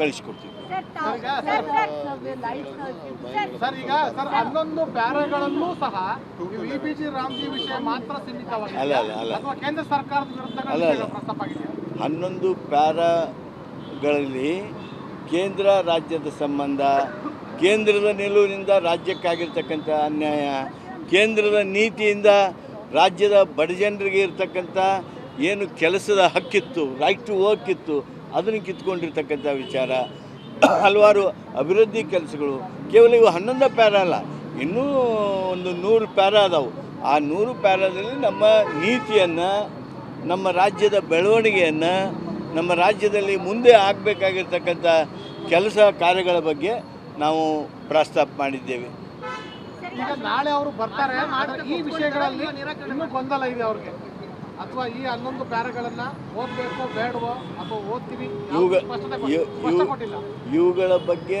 ಕಳಿಸ್ಕೊಡ್ತೀವಿ. ಸರ್ ಈಗ ಸರ್ ಹನ್ನೊಂದು ಪ್ಯಾರಾಗಳಲ್ಲೂ ಸಹ ಇ ಪಿ ರಾಮ್ಜಿ ವಿಷಯ ಮಾತ್ರ ಸೀಮಿತವಾಗಿದೆ ಅಲ್ಲ ಅಲ್ಲ ಅಲ್ಲ. ಅಥವಾ ಕೇಂದ್ರ ಸರ್ಕಾರದ ವಿರುದ್ಧ ಅಲ್ಲ, ಅಲ್ಲ. ಪ್ರಸ್ತಾಪ ಆಗಿದೆಯಾ ಹನ್ನೊಂದು ಪ್ಯಾರಾಗಳಲ್ಲಿ ಕೇಂದ್ರ ರಾಜ್ಯದ ಸಂಬಂಧ ಕೇಂದ್ರದ ನಿಲುವಿನಿಂದ ರಾಜ್ಯಕ್ಕಾಗಿರ್ತಕ್ಕಂಥ ಅನ್ಯಾಯ ಕೇಂದ್ರದ ನೀತಿಯಿಂದ ರಾಜ್ಯದ ಬಡಜನರಿಗೆ ಇರ್ತಕ್ಕಂಥ ಏನು ಕೆಲಸದ ಹಕ್ಕಿತ್ತು ರೈಟ್ ಟು ವರ್ಕ್ ಇತ್ತು ಅದನ್ನು ಕಿತ್ಕೊಂಡಿರ್ತಕ್ಕಂಥ ವಿಚಾರ. ಹಲವಾರು ಅಭಿವೃದ್ಧಿ ಕೆಲಸಗಳು. ಕೇವಲ ಇವು ಹನ್ನೊಂದು ಪ್ಯಾರ ಅಲ್ಲ. ಇನ್ನೂ ಒಂದು ನೂರು ಪ್ಯಾರ ಅದಾವು. ಆ ನೂರು ಪ್ಯಾರದಲ್ಲಿ ನಮ್ಮ ನೀತಿಯನ್ನು, ನಮ್ಮ ರಾಜ್ಯದ ಬೆಳವಣಿಗೆಯನ್ನು, ನಮ್ಮ ರಾಜ್ಯದಲ್ಲಿ ಮುಂದೆ ಆಗಬೇಕಾಗಿರ್ತಕ್ಕಂಥ ಕೆಲಸ ಕಾರ್ಯಗಳ ಬಗ್ಗೆ ನಾವು ಪ್ರಸ್ತಾಪ ಮಾಡಿದ್ದೇವೆ. ಈಗ ನಾಳೆ ಅವರು ಬರ್ತಾರೆ ಈ ವಿಷಯಗಳಲ್ಲಿ ಗೊಂದಲ ಇದೆ ಅವ್ರಿಗೆ. ಅಥವಾ ಈ ಹನ್ನೊಂದು ಪ್ಯಾರಗಳನ್ನು ಓದ್ಬೇಕು ಬೇಡವೋ ಅಥವಾ ಓದ್ತೀವಿ ಇವುಗಳ ಬಗ್ಗೆ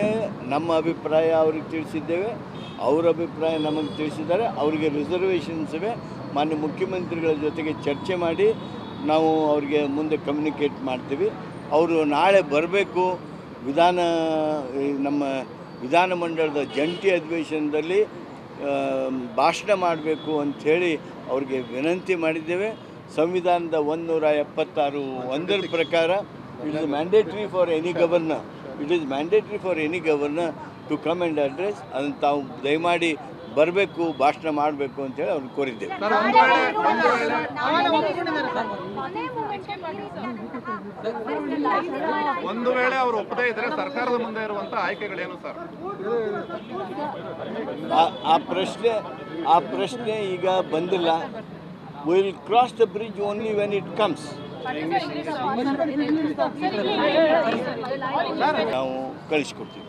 ನಮ್ಮ ಅಭಿಪ್ರಾಯ ಅವ್ರಿಗೆ ತಿಳಿಸಿದ್ದೇವೆ. ಅವರ ಅಭಿಪ್ರಾಯ ನಮಗೆ ತಿಳಿಸಿದ್ದಾರೆ. ಅವರಿಗೆ ರಿಸರ್ವೇಷನ್ಸ್ ಇವೆ. ಮಾನ್ಯ ಮುಖ್ಯಮಂತ್ರಿಗಳ ಜೊತೆಗೆ ಚರ್ಚೆ ಮಾಡಿ ನಾವು ಅವರಿಗೆ ಮುಂದೆ ಕಮ್ಯುನಿಕೇಟ್ ಮಾಡ್ತೀವಿ. ಅವರು ನಾಳೆ ಬರಬೇಕು. ವಿಧಾನ ನಮ್ಮ ವಿಧಾನಮಂಡಲದ ಜಂಟಿ ಅಧಿವೇಶನದಲ್ಲಿ ಭಾಷಣ ಮಾಡಬೇಕು ಅಂಥೇಳಿ ಅವ್ರಿಗೆ ವಿನಂತಿ ಮಾಡಿದ್ದೇವೆ. ಸಂವಿಧಾನದ ಒಂದೂರ ಎಪ್ಪತ್ತಾರು ಒಂದರ ಪ್ರಕಾರ it is mandatory for any governor it is mandatory for any governor to come and address ಅದನ್ನು ತಾವು ದಯಮಾಡಿ ಬರಬೇಕು ಭಾಷಣ ಮಾಡಬೇಕು ಅಂತೇಳಿ ಅವ್ರಿಗೆ ಕೋರಿದ್ದೇವೆ. ಒಂದು ವೇಳೆ ಅವರು ಒಪ್ಪದೇ ಇದ್ರೆ ಸರ್ಕಾರದ ಮುಂದೆ ಇರುವಂತ ಆಯ್ಕೆಗಳೇನು ಸರ್? ಆ- ಆ ಪ್ರಶ್ನೆ ಆ ಪ್ರಶ್ನೆ ಈಗ ಬಂದಿಲ್ಲ. Will cross the bridge only when it comes ನಾವು ಕಳಿಸ್ಕೊಡ್ತೀವಿ.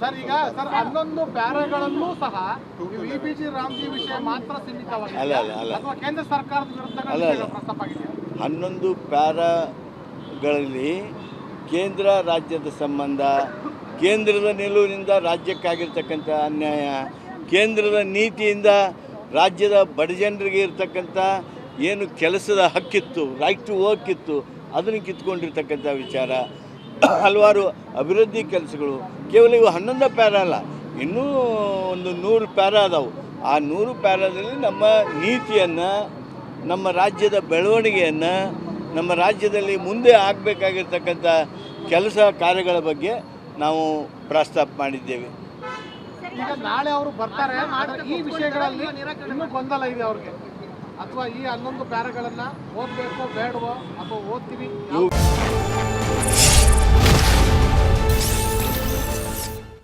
ಸರ್, ಈಗ ಸರ್ ಹನ್ನೊಂದು ಪ್ಯಾರಾಗಳಲ್ಲೂ ಸಹ ಪಿ ಜಿ ರಾಮ್ಜಿ ವಿಷಯ ಮಾತ್ರ ಸೀಮಿತವಾಗಿದೆ. ಅಲ್ಲ ಅಲ್ಲ ಅಲ್ಲ. ಅಥವಾ ಕೇಂದ್ರ ಸರ್ಕಾರದ ವಿರುದ್ಧ ಅಲ್ಲ, ಅಲ್ಲ. ಪ್ರಸ್ತಾಪ ಆಗಿದೆಯಾ? ಹನ್ನೊಂದು ಪ್ಯಾರಗಳಲ್ಲಿ ಕೇಂದ್ರ ರಾಜ್ಯದ ಸಂಬಂಧ ಕೇಂದ್ರದ ನಿಲುವಿನಿಂದ ರಾಜ್ಯಕ್ಕಾಗಿರ್ತಕ್ಕಂಥ ಅನ್ಯಾಯ ಕೇಂದ್ರದ ನೀತಿಯಿಂದ ರಾಜ್ಯದ ಬಡಜನರಿಗೆ ಇರತಕ್ಕಂಥ ಏನು ಕೆಲಸದ ಹಕ್ಕಿತ್ತು ರೈಟ್ ಟು ವರ್ಕ್ ಇತ್ತು, ಅದನ್ನು ಕಿತ್ಕೊಂಡಿರ್ತಕ್ಕಂಥ ವಿಚಾರ. ಹಲವಾರು ಅಭಿವೃದ್ಧಿ ಕೆಲಸಗಳು, ಕೇವಲ ಇವು ಹನ್ನೊಂದು ಪ್ಯಾರ ಅಲ್ಲ, ಇನ್ನೂ ಒಂದು ನೂರು ಪ್ಯಾರ ಅದಾವು. ಆ ನೂರು ಪ್ಯಾರದಲ್ಲಿ ನಮ್ಮ ನೀತಿಯನ್ನು, ನಮ್ಮ ರಾಜ್ಯದ ಬೆಳವಣಿಗೆಯನ್ನು, ನಮ್ಮ ರಾಜ್ಯದಲ್ಲಿ ಮುಂದೆ ಆಗಬೇಕಾಗಿರ್ತಕ್ಕಂಥ ಕೆಲಸ ಕಾರ್ಯಗಳ ಬಗ್ಗೆ ನಾವು ಪ್ರಸ್ತಾಪ ಮಾಡಿದ್ದೇವೆ. ಈಗ ನಾಳೆ ಅವರು ಬರ್ತಾರೆ. ಈ ವಿಷಯಗಳಲ್ಲಿ ಇನ್ನೂ ಗೊಂದಲ ಇದೆ ಅವ್ರಿಗೆ. ಅಥವಾ ಈ ಹನ್ನೊಂದು ಪ್ಯಾರಗಳನ್ನ ಓದ್ಬೇಕೋ ಬೇಡವೋ ಅಥವಾ ಓದ್ತೀವಿ?